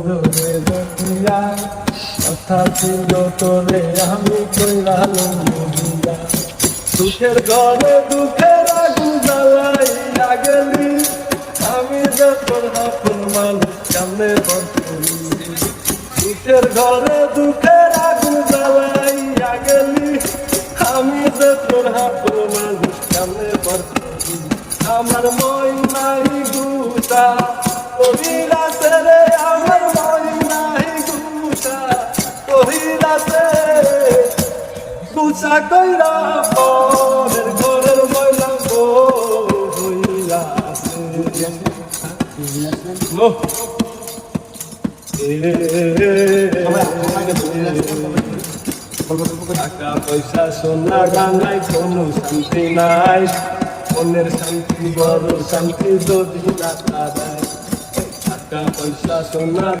বন্ধুরে দুনিয়া কথা ছিল তোরে আমি কইলাম বুঝিয়া দুঃখের ঘরে দুঃখের আগুন জ্বালাইয়া গেলি আমি যে তোর হাফুর মানুষ কেমনে বন্ধু দুঃখের ঘরে দুঃখের আগুন জ্বালাইয়া গেলি আমি যে তোর হাফুর মানুষ বন্ধু আমার মই নাই গুটা গুছা কইরা পরের ঘরের ময়লা লো টাকা পয়সা সোনা গানাই কোনো শান্তি নাই মনের শান্তি বড় শান্তি যদি টাকা পয়সা সোনা